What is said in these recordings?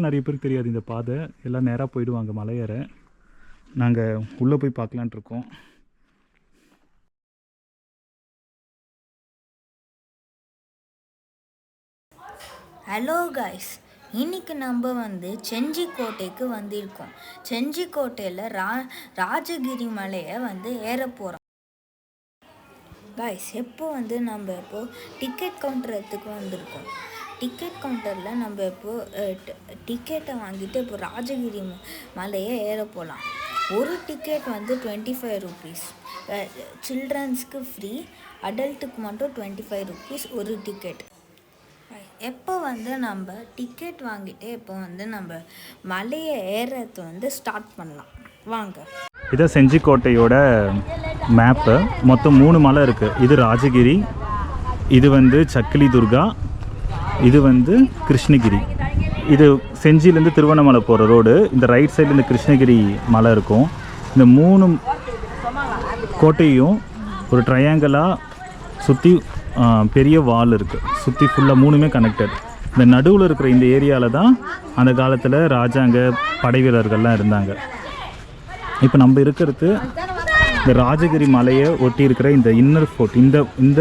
மக்கள் நிறைய பேருக்கு தெரியாது இந்த பாதை. எல்லாம் நேராக போயிடுவாங்க மலையேற. நாங்கள் உள்ளே போய் பார்க்கலான்ட்டு இருக்கோம். ஹலோ காய்ஸ் இன்னைக்கு நம்ம வந்து செஞ்சிக்கோட்டைக்கு வந்திருக்கோம். செஞ்சிக்கோட்டையில் ரா ராஜகிரி மலையை வந்து ஏற போகிறோம் காய்ஸ் எப்போ வந்து நம்ம இப்போ டிக்கெட் கவுண்டரத்துக்கு வந்திருக்கோம்? டிக்கெட் கவுண்டரில் நம்ம இப்போ டிக்கெட்டை வாங்கிட்டு இப்போ ராஜகிரி மலையை ஏற போகலாம் ஒரு டிக்கெட் வந்து டுவெண்ட்டி ஃபைவ் ருபீஸ் சில்ட்ரன்ஸ்க்கு ஃப்ரீ அடல்ட்டுக்கு மட்டும் டுவெண்ட்டி ஃபைவ் ருபீஸ் ஒரு டிக்கெட் எப்போ வந்து நம்ம டிக்கெட் வாங்கிட்டு இப்போ வந்து நம்ம மலையை ஏறுறது வந்து ஸ்டார்ட் பண்ணலாம். வாங்க. இதான் செஞ்சிக்கோட்டையோட மேப்பு மொத்தம் மூணு மலை இருக்குது இது ராஜகிரி இது வந்து சக்கிலி துர்கா இது வந்து கிருஷ்ணகிரி. இது செஞ்சிலேருந்து திருவண்ணாமலை போகிற ரோடு. இந்த ரைட் சைடில் இந்த கிருஷ்ணகிரி மலை இருக்கும். இந்த மூணு கோட்டையும் ஒரு ட்ரையாங்கிளாக சுற்றி பெரிய வால் இருக்குது சுற்றி ஃபுல்லாக மூணுமே கனெக்டட் இந்த நடுவில் இருக்கிற இந்த ஏரியாவில் தான் அந்த காலத்தில் ராஜாங்க படை வீரர்கள்லாம் இருந்தாங்க. இப்போ நம்ம இருக்கிறது இந்த ராஜகிரி மலையை ஒட்டி இருக்கிற இந்த இன்னர் ஃபோர்ட் இந்த இந்த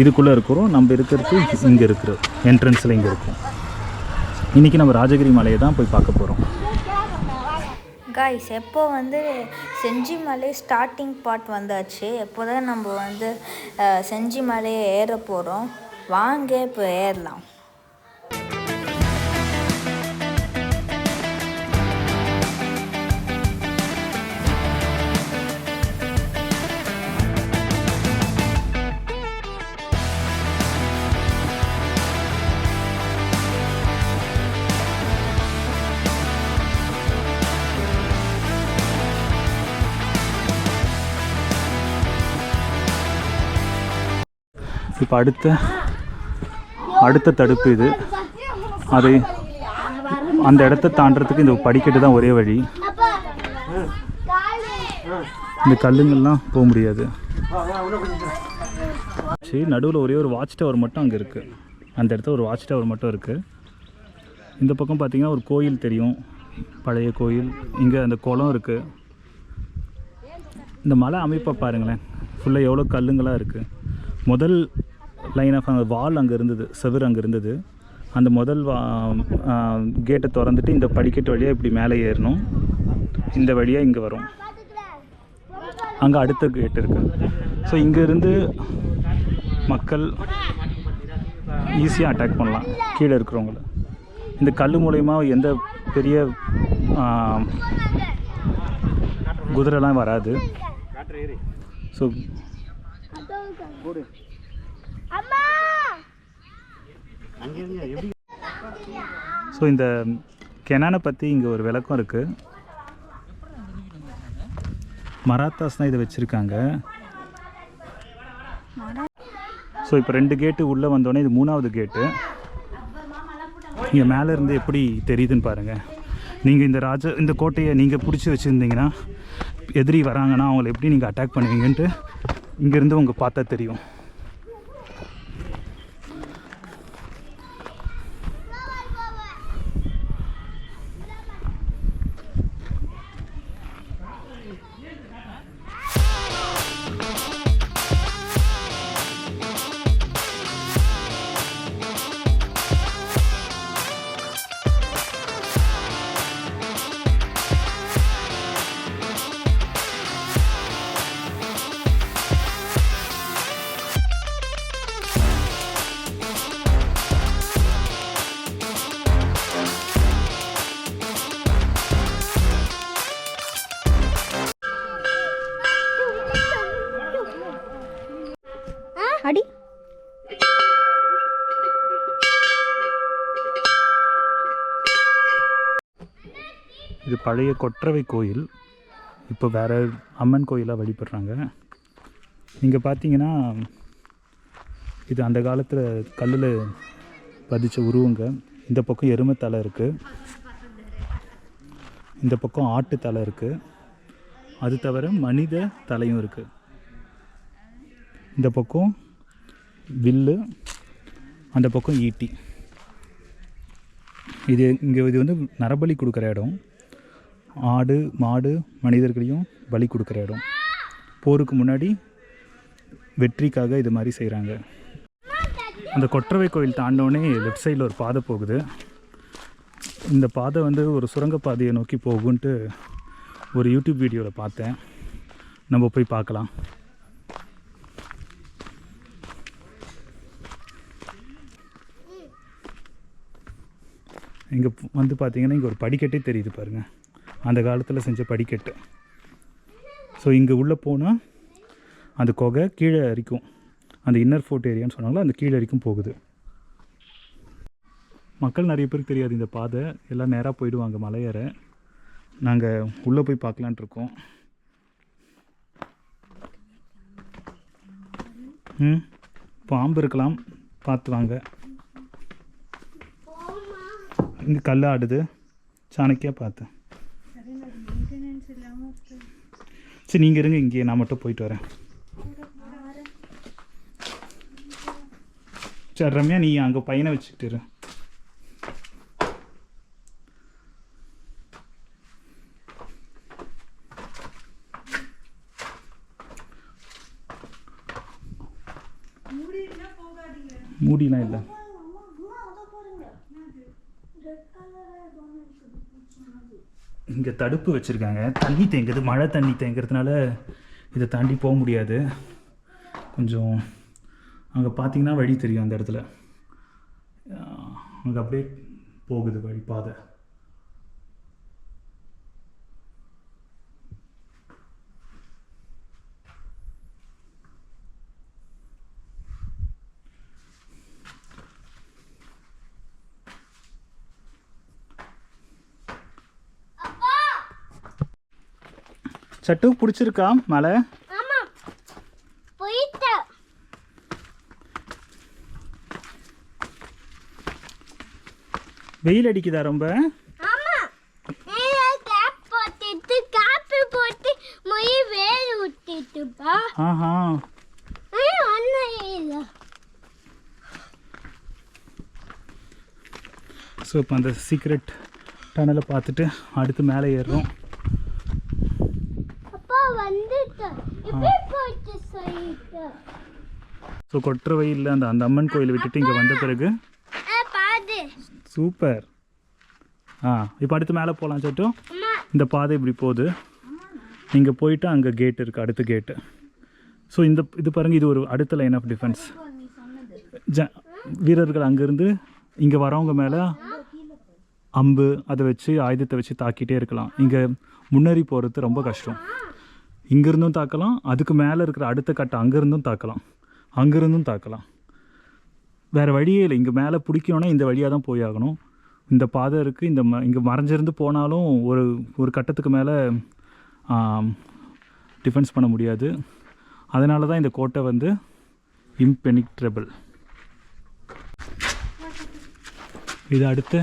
இதுக்குள்ளே இருக்கிறோம். நம்ம இருக்கிறது இங்கே இருக்கிற என்ட்ரன்ஸில் இங்கே இருக்கும். இன்றைக்கி நம்ம ராஜகிரி மலையை தான் போய் பார்க்க போகிறோம் காய்ஸ் எப்போ வந்து செஞ்சி மலை ஸ்டார்டிங் பார்ட் வந்தாச்சு? எப்போ தான் நம்ம வந்து செஞ்சி மலையை ஏற போகிறோம் வாங்க இப்போ ஏறலாம். இப்போ அடுத்த அடுத்த தடுப்பு இது. அதை அந்த இடத்த தாண்டறதுக்கு இந்த படிக்கட்டு தான் ஒரே வழி. இந்த கல்லுங்கள்லாம் போக முடியாது. சரி நடுவில் ஒரே ஒரு வாட்ச் டவர் மட்டும் அங்கே இருக்குது அந்த இடத்துல ஒரு வாட்ச் டவர் மட்டும் இருக்குது இந்த பக்கம் பார்த்திங்கன்னா ஒரு கோயில் தெரியும். பழைய கோயில். இங்கே அந்த குளம் இருக்குது இந்த மலை அமைப்பை பாருங்களேன். ஃபுல்லாக எவ்வளோ கல்லுங்களாக இருக்குது முதல் லைன் ஆஃப் அந்த வால் அங்கே இருந்தது செவுர் அங்கே இருந்தது. அந்த முதல் வா கேட்டை திறந்துட்டு இந்த படிக்கட்டு வழியாக இப்படி மேலே ஏறணும். இந்த வழியாக இங்கே வரும். அங்கே அடுத்த கேட் இருக்குது ஸோ இங்கேருந்து மக்கள் ஈஸியாக அட்டாக் பண்ணலாம். கீழே இருக்கிறவங்கள. இந்த கல் மூலயமா எந்த பெரிய குதிரைலாம் வராது. ஸோ ஸோ இந்த கெனானை பற்றி இங்கே ஒரு விளக்கம் இருக்குது மராத்தாஸ் தான் இதை வச்சுருக்காங்க. ஸோ இப்போ ரெண்டு கேட்டு உள்ளே வந்தோடனே இது மூணாவது கேட்டு. இங்கே மேலே இருந்து எப்படி தெரியுதுன்னு பாருங்கள் நீங்கள் இந்த ராஜ இந்த கோட்டையை நீங்கள் பிடிச்சி வச்சுருந்தீங்கன்னா எதிரி வராங்கன்னா அவங்கள எப்படி நீங்கள் அட்டாக் பண்ணுவீங்கன்ட்டு இங்கேருந்து உங்கள் பார்த்தா தெரியும். இது பழைய கொற்றவை கோயில். இப்போ வேறு அம்மன் கோயிலாக வழிபடுறாங்க. இங்கே பார்த்தீங்கன்னா இது அந்த காலத்தில் கல்லில் பதிச்ச உருவங்க. இந்த பக்கம் எருமை தலை இருக்குது இந்த பக்கம் ஆட்டு தலை இருக்குது அது தவிர மனித தலையும் இருக்குது இந்த பக்கம் வில்லு அந்த பக்கம் ஈட்டி. இது இங்கே இது வந்து நரபலி கொடுக்குற இடம். ஆடு மாடு மனிதர்களையும் பலி கொடுக்குற இடம். போருக்கு முன்னாடி வெற்றிக்காக இது மாதிரி செய்கிறாங்க அந்த கொற்றவை கோயில் தாண்டோடனே லெஃப்ட் சைடில் ஒரு பாதை போகுது. இந்த பாதை வந்து ஒரு சுரங்கப்பாதையை நோக்கி போகுன்ட்டு ஒரு யூடியூப் வீடியோவில் பார்த்தேன். நம்ம போய் பார்க்கலாம். இங்கே வந்து பார்த்தீங்கன்னா இங்கே ஒரு படிக்கட்டே தெரியுது பாருங்கள் அந்த காலத்தில் செஞ்ச படிக்கட்டு. ஸோ இங்கே உள்ளே போனால் அந்த குகை கீழே வரைக்கும் அந்த இன்னர் ஃபோர்ட் ஏரியான்னு சொன்னாங்களோ அந்த கீழே வரைக்கும் போகுது. மக்கள் நிறைய பேருக்கு தெரியாது இந்த பாதை. எல்லாம் நேராக போயிடுவாங்க மலையேற. நாங்கள் உள்ளே போய் பார்க்கலான்ட்டு இருக்கோம். ம் பாம்பு இருக்கலாம். பார்த்து வாங்க. இங்கே கல் ஆடுது சாணக்கியாக பார்த்தேன் சரி நீங்கள் இருங்க இங்கே நான் மட்டும் போயிட்டு வரேன். சரி ரம்யா நீ அங்கே பையனை வச்சுக்கிட்டு இரு. மூடிலாம் இல்லை. இங்கே தடுப்பு வச்சுருக்காங்க. தண்ணி தேங்குது. மழை தண்ணி தேங்கிறதுனால இதை தாண்டி போக முடியாது. கொஞ்சம் அங்கே பார்த்தீங்கன்னா வழி தெரியும் அந்த இடத்துல. அங்கே அப்படியே போகுது வழி பாதை. சட்டு பிடிச்சிருக்கா போயிட்டேன் வெயில் அடிக்குதா ரொம்ப? ஆஹா. ஸோ இப்போ அந்த சீக்ரெட் டனலை பார்த்துட்டு அடுத்து மேலே ஏறுறோம் அப்பா வந்துட்டேன் இப்படி போயிட்டு சொல்லிட்டேன் ஸோ கொற்ற வெயிலில் அந்த அந்த அம்மன் கோயிலை விட்டுட்டு இங்கே வந்த பிறகு சூப்பர். ஆ இப்போ அடுத்து மேலே போகலாம் சட்டும் அம்மா. இந்த பாதை இப்படி போகுது. இங்கே போயிட்டு அங்கே கேட் இருக்குது அடுத்த கேட்டு ஸோ இந்த இது பாருங்கள் இது ஒரு அடுத்த லைன் ஆஃப் டிஃபென்ஸ் ஜ வீரர்கள் அங்கேருந்து இங்கே வரவங்க மேலே அம்பு அதை வச்சு ஆயுதத்தை வச்சு தாக்கிட்டே இருக்கலாம். இங்கே முன்னேறி போகிறது ரொம்ப கஷ்டம். இங்கேருந்தும் தாக்கலாம் அதுக்கு மேலே இருக்கிற அடுத்த கட்டை அங்கேருந்தும் தாக்கலாம். அங்கேருந்தும் தாக்கலாம். வேறு வழியே இல்லை. இங்கே மேலே பிடிக்கணுன்னா இந்த வழியாக தான் போய் ஆகணும். இந்த பாதை இருக்குது இந்த ம இங்கே மறைஞ்சிருந்து போனாலும் ஒரு ஒரு கட்டத்துக்கு மேலே டிஃபென்ஸ் பண்ண முடியாது. அதனால தான் இந்த கோட்டை வந்து இம்பெனிக்ட்ரபிள் இது அடுத்த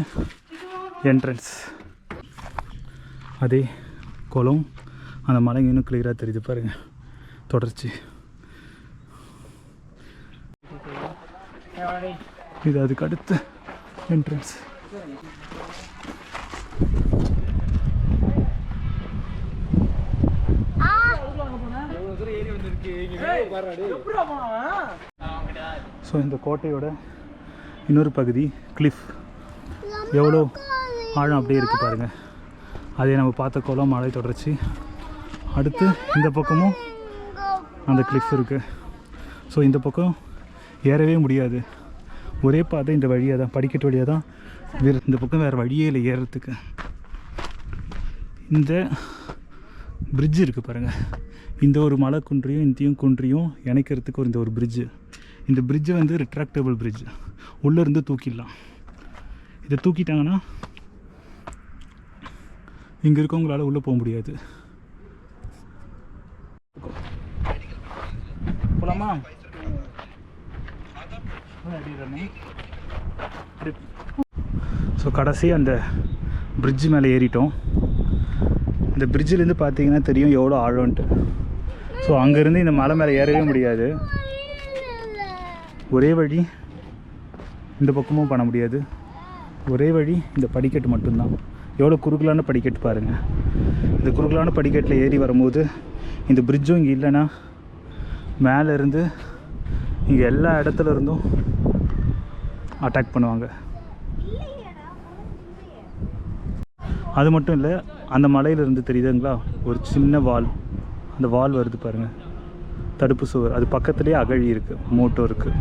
என்ட்ரன்ஸ் அதே குளம். அந்த மலை இன்னும் கிளியராக தெரியுது பாருங்கள் தொடர்ச்சி. இது அதுக்கு அடுத்த என்ட்ரன்ஸ் ஸோ இந்த கோட்டையோட இன்னொரு பகுதி கிளிஃப் எவ்வளோ ஆழம் அப்படியே இருக்குது பாருங்கள் அதே நம்ம பார்த்த கோலம் மழை தொடர்ச்சி. அடுத்து இந்த பக்கமும் அந்த கிளிஃப் இருக்குது ஸோ இந்த பக்கம் ஏறவே முடியாது. ஒரே பாதை இந்த வழியாக தான் படிக்கட்டு வழியாக தான். வேறு இந்த பக்கம் வேறு வழியே இல்லை ஏறுறதுக்கு இந்த பிரிட்ஜு இருக்குது பாருங்கள் இந்த ஒரு மலை குன்றியும் இந்தியும் குன்றியும் இணைக்கிறதுக்கு ஒரு இந்த ஒரு பிரிட்ஜு இந்த பிரிட்ஜு வந்து ரிட்ராக்டபிள் பிரிட்ஜு உள்ளேருந்து தூக்கிடலாம். இதை தூக்கிட்டாங்கன்னா இங்கே இருக்கவங்களால உள்ளே போக முடியாது. போலாமா? ஸோ கடைசி அந்த பிரிட்ஜ் மேலே ஏறிட்டோம். இந்த பிரிட்ஜிலேருந்து பார்த்தீங்கன்னா தெரியும் எவ்வளோ ஆழம்ன்ட்டு. ஸோ அங்கேருந்து இந்த மலை மேலே ஏறவே முடியாது. ஒரே வழி இந்த பக்கமும் பண்ண முடியாது. ஒரே வழி இந்த படிக்கட்டு மட்டும்தான். எவ்வளோ குறுகலான படிக்கட்டு பாருங்கள் இந்த குறுகலான படிக்கட்டில் ஏறி வரும்போது இந்த பிரிட்ஜும் இங்கே இல்லைன்னா மேலே இருந்து இங்கே எல்லா இடத்துல இருந்தும் அட்டாக் பண்ணுவாங்க. அது மட்டும் இல்லை அந்த மலையிலிருந்து தெரியுதுங்களா? ஒரு சின்ன வால். அந்த வால் வருது பாருங்கள் தடுப்பு சுவர். அது பக்கத்துலேயே அகழி இருக்குது மோட்டோ இருக்குது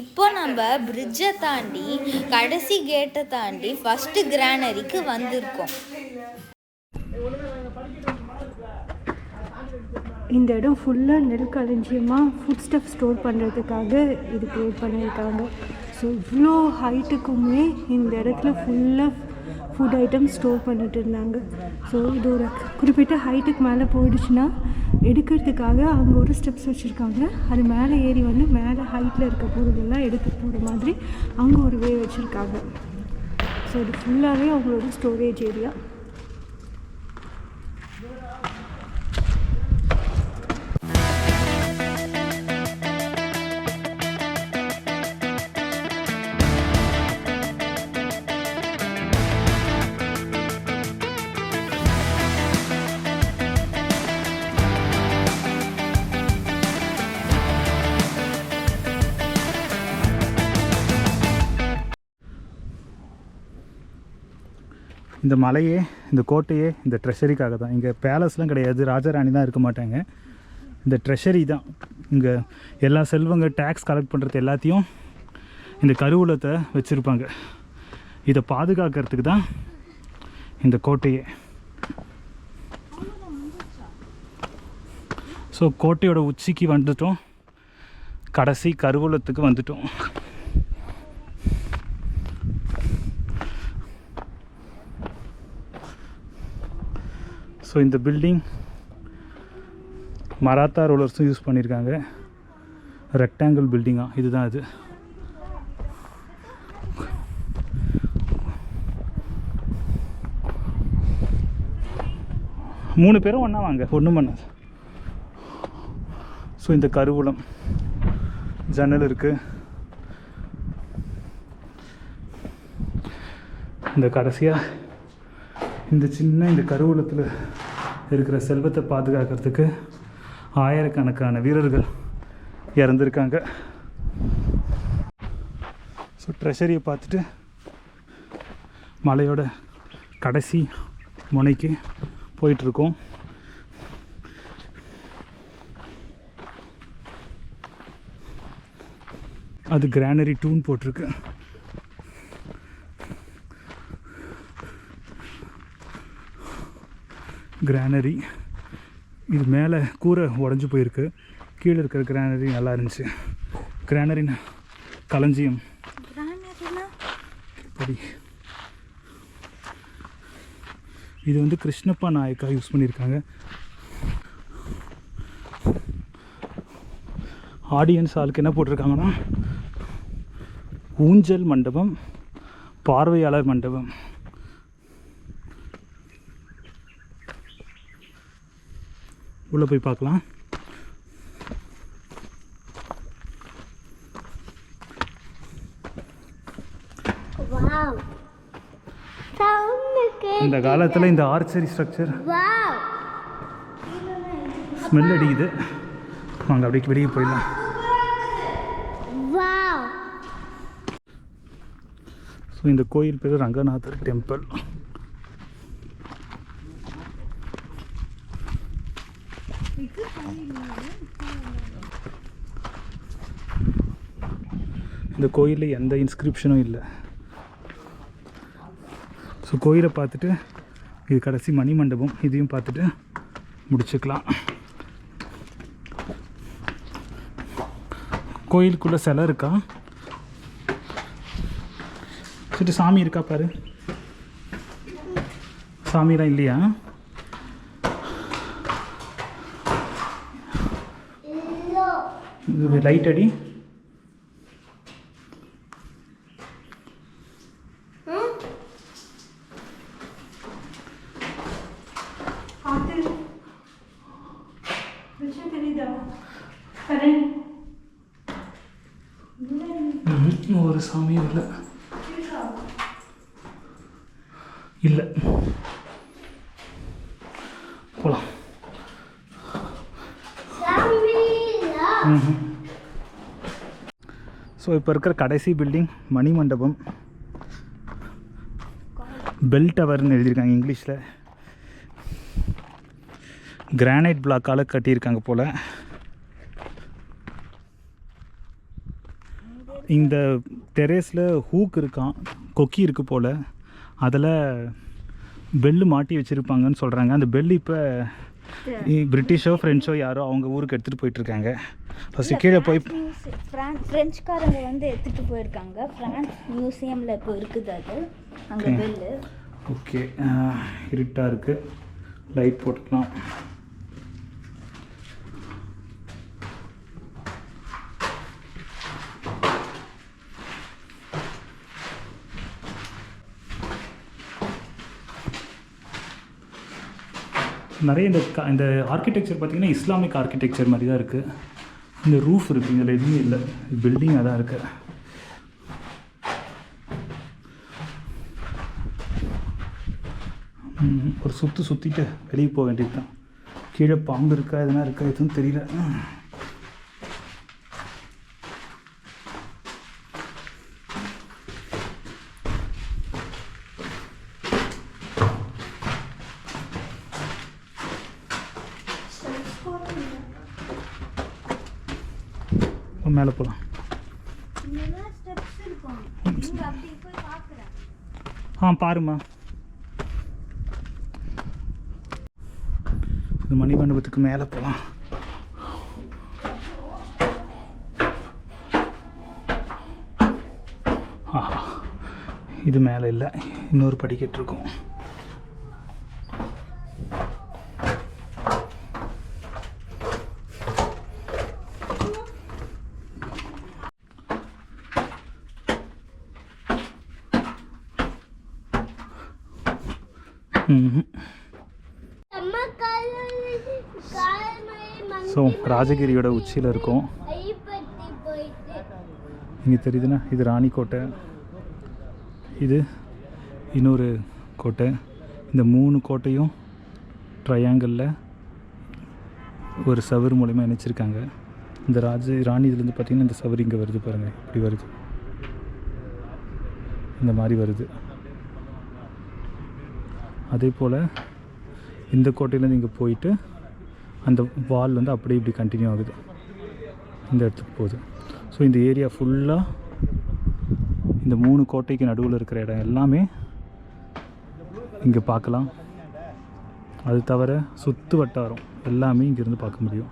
இப்போ நம்ம பிரிட்ஜை தாண்டி கடைசி கேட்டை தாண்டி ஃபஸ்ட்டு கிரானரிக்கு வந்திருக்கோம். இந்த இடம் ஃபுல்லாக நெல் களஞ்சியமாக ஃபுட் ஸ்டஃப் ஸ்டோர் பண்ணுறதுக்காக இது க்ரியேட் பண்ணியிருக்காங்க. ஸோ இவ்வளோ ஹைட்டுக்குமே இந்த இடத்துல ஃபுல்லாக ஃபுட் ஐட்டம் ஸ்டோர் பண்ணிட்டு இருந்தாங்க. ஸோ இது ஒரு குறிப்பிட்ட ஹைட்டுக்கு மேலே போயிடுச்சுன்னா எடுக்கிறதுக்காக அங்கே ஒரு ஸ்டெப்ஸ் வச்சுருக்காங்க. அது மேலே ஏறி வந்து மேலே ஹைட்டில் இருக்க பொருளெல்லாம் எடுத்து போகிற மாதிரி அங்கே ஒரு வே வச்சுருக்காங்க. ஸோ இது ஃபுல்லாகவே அவங்களோட ஸ்டோரேஜ் ஏரியா இந்த மலையே இந்த கோட்டையே இந்த ட்ரெஷரிக்காக தான். இங்கே பேலஸ்லாம் கிடையாது. ராஜாராணி தான் இருக்க மாட்டாங்க. இந்த ட்ரெஷரி தான். இங்கே எல்லா செல்வங்க டேக்ஸ் கலெக்ட் பண்ணுறது எல்லாத்தையும் இந்த கருவூலத்தை வச்சுருப்பாங்க. இதை பாதுகாக்கிறதுக்கு தான் இந்த கோட்டையே. ஸோ கோட்டையோட உச்சிக்கு வந்துட்டோம். கடைசி கருவூலத்துக்கு வந்துட்டோம். ஸோ இந்த பில்டிங் மராத்தா ரோலர்ஸும் யூஸ் பண்ணியிருக்காங்க ரெக்டாங்கிள் பில்டிங்காக இதுதான் இது. மூணு பேரும் ஒன்றா வாங்க ஒன்றும் பண்ணாது. ஸோ இந்த கருவூலம் ஜன்னல் இருக்குது இந்த கடைசியாக இந்த சின்ன இந்த கருவூலத்தில் இருக்கிற செல்வத்தை பாதுகாக்கிறதுக்கு ஆயிரக்கணக்கான வீரர்கள் இறந்துருக்காங்க. ஸோ ட்ரெஷரியை பார்த்துட்டு மலையோட கடைசி முனைக்கு போயிட்டுருக்கோம். அது கிரானரி டூன் போட்டிருக்கு. கிரானரி இது மேலே கூரை உடஞ்சி போயிருக்கு. கீழே இருக்கிற கிரானரி நல்லா இருந்துச்சு. கிரானரின் களஞ்சியம். படி. இது வந்து கிருஷ்ணப்பா நாயக்கா யூஸ் பண்ணியிருக்காங்க. ஆடியன்ஸ் ஆளுக்கு என்ன போட்டிருக்காங்கன்னா ஊஞ்சல் மண்டபம் பார்வையாளர் மண்டபம். உள்ளே போய் பார்க்கலாம். இந்த காலத்தில் இந்த ஆர்ச்சரி ஸ்ட்ரக்சர் ஸ்மெல் அடிக்குது. வாங்க அப்படியே வெளியே போயிடலாம். ஸோ இந்த கோயில் பேர் ரங்கநாதர் டெம்பிள் இந்த கோயிலில் எந்த இன்ஸ்கிரிப்ஷனும் இல்லை. ஸோ கோயிலை பார்த்துட்டு இது கடைசி மணி மண்டபம் இதையும் பார்த்துட்டு முடிச்சுக்கலாம். கோயிலுக்குள்ளே சிலை இருக்கா? சரி சாமி இருக்கா பாரு. சாமிலாம் இல்லையா? இது லைட் அடி. பார்த்து விஷயம் தெரியுதா? கரண் ஒரு சாமியும் இல்லை. இல்லை. போகலாம் ஸோ இப்போ இருக்கிற கடைசி பில்டிங் மணி மண்டபம் பெல் டவர்னு எழுதியிருக்காங்க இங்கிலீஷில். கிரானைட் பிளாக்கால் கட்டியிருக்காங்க போல். இந்த டெரேஸில் ஹூக் இருக்கான் கொக்கி இருக்கு போல். அதில் பெல்லு மாட்டி வச்சுருப்பாங்கன்னு சொல்கிறாங்க அந்த பெல் இப்போ பிரிட்டிஷோ ஃப்ரெஞ்சோ யாரோ அவங்க ஊருக்கு எடுத்துகிட்டு போயிட்டுருக்காங்க. ஃபஸ்ட்டு கீழே போய் ஃப்ரெஞ்சுக்காரங்க வந்து எடுத்துகிட்டு போயிருக்காங்க. ஃப்ரான்ஸ் மியூசியமில் இப்போ இருக்குது அது. அங்கே. பெல்லு ஓகே இருட்டாக இருக்குது லைட் போட்டுக்கலாம். நிறைய இந்த க- இந்த ஆர்கிடெக்சர் பார்த்திங்கன்னா இஸ்லாமிக் ஆர்கிடெக்சர் மாதிரி தான் இருக்குது இந்த ரூஃப் இருக்குது இதில் எதுவுமே இல்லை. பில்டிங்காக தான் இருக்குது ஒரு சுற்று சுற்றிட்டு வெளியே போக வேண்டியது தான் கீழே பாம்பு இருக்கா எதுனா இருக்கா எதுவும் தெரியல. ம். மேலே போகலாம் ஆ பாருமா இந்த மணிமண்டபத்துக்கு மேலே போகலாம் இது மேலே இல்லை. இன்னொரு படிக்கட்டு இருக்கும் ஸோ ராஜகிரியோட உச்சியில் இருக்கும். இங்கே தெரியுதுன்னா இது ராணிக்கோட்டை. இது இன்னொரு கோட்டை. இந்த மூணு கோட்டையும் ட்ரையாங்கிளில் ஒரு சவர் மூலயமா இணைச்சிருக்காங்க. இந்த ராஜ ராணி இதுலேருந்து பார்த்தீங்கன்னா இந்த சவர் இங்கே வருது பாருங்கள் இப்படி வருது. இந்த மாதிரி வருது. அதே போல் இந்த கோட்டையிலேருந்து இங்கே போயிட்டு அந்த வால் வந்து அப்படியே இப்படி கண்டினியூ ஆகுது. இந்த இடத்துக்கு போகுது. ஸோ இந்த ஏரியா ஃபுல்லாக இந்த மூணு கோட்டைக்கு நடுவில் இருக்கிற இடம் எல்லாமே இங்கே பார்க்கலாம். அது தவிர சுற்று வட்டாரம் எல்லாமே இங்கேருந்து பார்க்க முடியும்.